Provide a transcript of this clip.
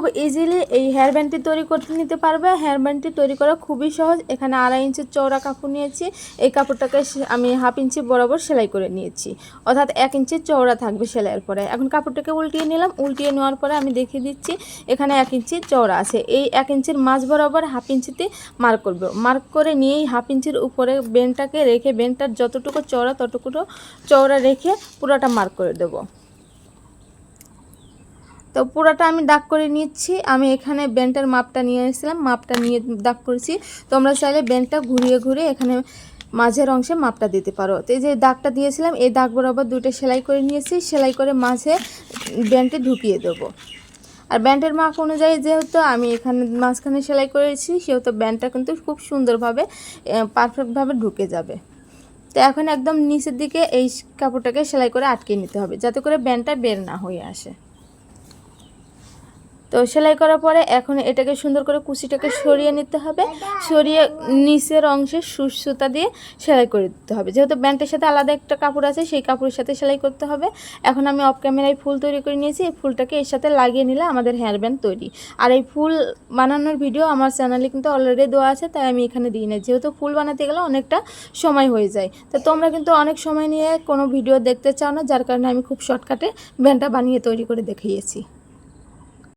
খুব ইজিলি এই হেয়ার ব্যান্ডটি তৈরি করতে নিতে পারবে। হেয়ার ব্যান্ডটি তৈরি করা খুবই সহজ। এখানে আড়াই ইঞ্চির চওড়া কাপড় নিয়েছি। এই কাপড়টাকে আমি হাফ ইঞ্চি বরাবর সেলাই করে নিয়েছি। অর্থাৎ এক ইঞ্চির চওড়া থাকবে সেলাইয়ের পরে। এখন কাপড়টাকে উল্টিয়ে নিলাম। উল্টিয়ে নেওয়ার পরে আমি দেখিয়ে দিচ্ছি, এখানে এক ইঞ্চি চওড়া আছে। এই এক ইঞ্চির মাঝ বরাবর হাফ ইঞ্চিতে মার্ক করবে। মার্ক করে নিয়েই হাফ ইঞ্চির উপরে বেনটাকে রেখে বেনটার যতটুকু চওড়া ততটুকু চওড়া রেখে পুরোটা মার্ক করে দেবো। তো পুরোটা আমি দাগ করে নিচ্ছি। আমি এখানে বেন্টের মাপটা নিয়ে এসেছিলাম, মাপটা নিয়ে দাগ করেছি। তোমরা চাইলে বেন্টটা ঘুরিয়ে ঘুরিয়ে এখানে মাঝের অংশে মাপটা দিতে পারো। তো এই যে দাগটা দিয়েছিলাম, এই দাগ বরাবর দুটো সেলাই করে নিয়েছি। সেলাই করে মাঝে বেন্টে ঢুকিয়ে দেবো। আর ব্যান্ডের মাপ অনুযায়ী যেহেতু আমি এখানে মাঝখানে সেলাই করেছি, সেহেতু ব্যান্ডটা কিন্তু খুব সুন্দরভাবে পারফেক্টভাবে ঢুকে যাবে। তো এখন একদম নিচের দিকে এই কাপড়টাকে সেলাই করে আটকে নিতে হবে, যাতে করে ব্যান্ডটা বের না হয়ে আসে। তো সেলাই করার পরে এখন এটাকে সুন্দর করে কুচিটাকে সরিয়ে নিতে হবে। সরিয়ে নিচের অংশে সুচ সুতা দিয়ে সেলাই করে দিতে হবে। যেহেতু ব্যান্ডের সাথে আলাদা একটা কাপড় আছে, সেই কাপড়ের সাথে সেলাই করতে হবে। এখন আমি অফ ক্যামেরায় ফুল তৈরি করে নিয়েছি। এই ফুলটাকে এর সাথে লাগিয়ে নিলে আমাদের হেয়ার ব্যান্ড তৈরি। আর এই ফুল বানানোর ভিডিও আমার চ্যানেলে কিন্তু অলরেডি দেওয়া আছে, তাই আমি এখানে দিই না যেহেতু ফুল বানাতে গেলে অনেকটা সময় হয়ে যায়। তো তোমরা কিন্তু অনেক সময় নিয়ে কোনো ভিডিও দেখতে চাও না, যার কারণে আমি খুব শর্টকাটে ব্যান্ডটা বানিয়ে তৈরি করে দেখিয়েছি।